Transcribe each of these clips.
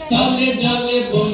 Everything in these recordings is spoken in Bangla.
স্থলে জলে বন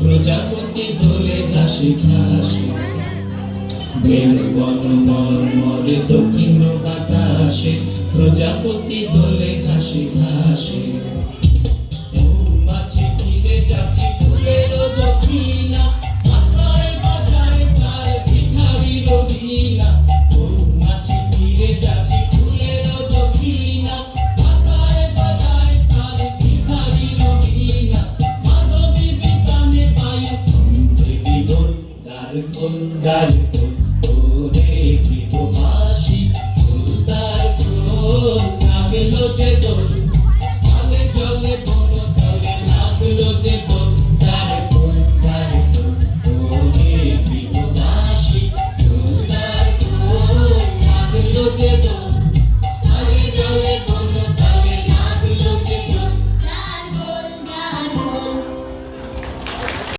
প্রজাপতি দোলে ঘাসে ঘাসে। বেল, বন, মর, মরে দক্ষিণ বাতাসে প্রজাপতি দোলে ঘাসে ঘাসে। মাছে ঘিরে যাচ্ছে God.